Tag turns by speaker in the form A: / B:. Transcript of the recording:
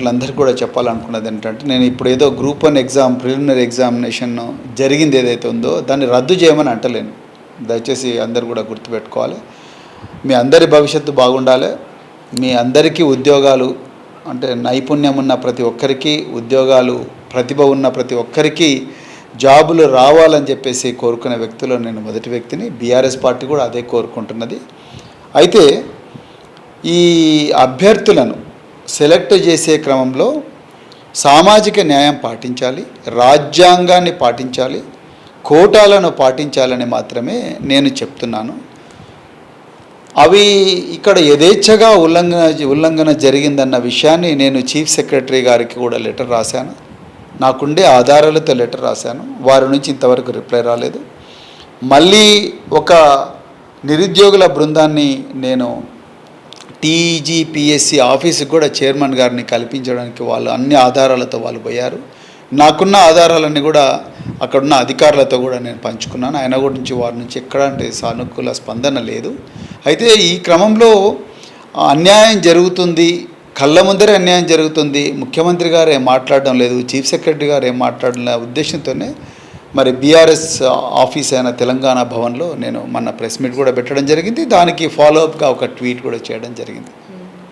A: మిత్రులందరికీ కూడా చెప్పాలనుకున్నది ఏంటంటే నేను ఇప్పుడు ఏదో group one exam preliminary examination జరిగింది ఏదైతే ఉందో దాన్ని రద్దు చేయమని అంటలేను. దయచేసి అందరు కూడా గుర్తుపెట్టుకోవాలి. మీ అందరి భవిష్యత్తు బాగుండాలి. మీ అందరికీ ఉద్యోగాలు అంటే నైపుణ్యం ఉన్న ప్రతి ఒక్కరికి ఉద్యోగాలు ప్రతిభ ఉన్న ప్రతి ఒక్కరికి జాబులు రావాలని చెప్పేసి కోరుకునే వ్యక్తిలో నేను మొదటి వ్యక్తిని బీఆర్ఎస్ పార్టీ కూడా అదే కోరుకుంటున్నది. అయితే ఈ అభ్యర్థులను సెలెక్ట్ చేసే క్రమంలో సామాజిక న్యాయం పాటించాలి రాజ్యాంగాన్ని పాటించాలి కోటాలను పాటించాలని మాత్రమే నేను చెప్తున్నాను. అవి ఇక్కడ యథేచ్ఛగా ఉల్లంఘన ఉల్లంఘన జరిగిందన్న విషయాన్ని నేను చీఫ్ సెక్రటరీ గారికి కూడా లెటర్ రాశాను. నాకుండే ఆధారాలతో లెటర్ రాశాను. వారి నుంచి ఇంతవరకు రిప్లై రాలేదు. మళ్ళీ ఒక నిరుద్యోగుల బృందాన్ని నేను టీజీపీఎస్సీ ఆఫీస్కి కూడా చైర్మన్ గారిని కల్పించడానికి వాళ్ళు అన్ని ఆధారాలతో వాళ్ళు పోయారు. నాకున్న ఆధారాలన్నీ కూడా అక్కడున్న అధికారులతో కూడా నేను పంచుకున్నాను. ఆయన గురించి వారి నుంచి ఎక్కడంటే సానుకూల స్పందన లేదు. అయితే ఈ క్రమంలో అన్యాయం జరుగుతుంది కళ్ళ ముందరే అన్యాయం జరుగుతుంది. ముఖ్యమంత్రి గారు ఏం మాట్లాడడం లేదు చీఫ్ సెక్రటరీ గారు ఏం మాట్లాడడం ఉద్దేశంతోనే మరి బీఆర్ఎస్ ఆఫీస్ అయిన తెలంగాణ భవన్లో నేను మొన్న ప్రెస్ మీట్ కూడా పెట్టడం జరిగింది. దానికి ఫాలోఅప్గా ఒక ట్వీట్ కూడా చేయడం జరిగింది.